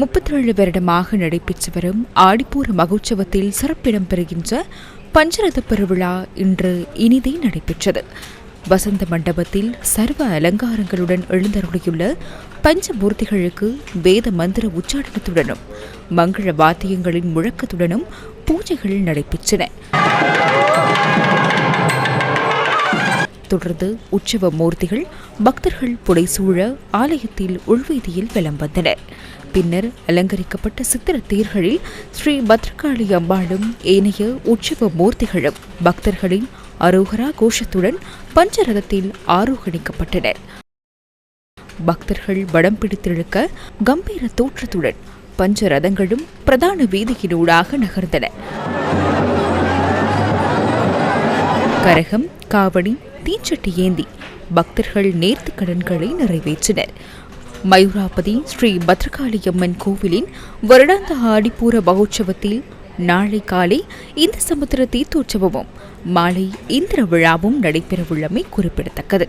முப்பத்தேழு வருடமாக நடைபெற்று வரும் ஆடிப்பூர மகோற்சவத்தில் சிறப்பிடம் பெறுகின்ற பஞ்சரத பெருவிழா இன்று இனிதே நடைபெற்றது. வசந்த மண்டபத்தில் சர்வ அலங்காரங்களுடன் எழுந்தருளியுள்ள பஞ்சமூர்த்திகளுக்கு வேத மந்திர உச்சாடனத்துடனும் மங்கள வாத்தியங்களின் முழக்கத்துடனும் பூஜைகள் நடைபெற்றன. தொடர்ந்து உற்சவ மூர்த்திகள் பக்தர்கள் புடைசூழ ஆலயத்தில் உள்வீதியில் வலம் வந்தனர். பின்னர் அலங்கரிக்கப்பட்ட சித்திர தேர்களில் ஸ்ரீ பத்ரகாளி அம்பாளும் ஏனைய உற்சவ மூர்த்திகளும் பக்தர்களின் அரோகரா கோஷத்துடன் பஞ்சரதத்தில் ஆரோகணிக்கப்பட்டனர். பக்தர்கள் வடம் பிடித்திழுக்க கம்பீர தோற்றத்துடன் பஞ்சரதங்களும் பிரதான வீதியினூடாக நகர்ந்தன. கரகம் காவடி தீச்சட்டி ஏந்தி பக்தர்கள் நேர்த்து கடன்களை நிறைவேற்றினர். மயூராபதி ஸ்ரீ பத்ரகாளியம்மன் கோவிலின் வருடாந்த ஆடிப்பூர மகோற்சவத்தில் நாளை காலை இந்த சமுத்திர தீர்த்தோற்சவமும் மாலை இந்திர விழாவும் நடைபெறவுள்ளமை குறிப்பிடத்தக்கது.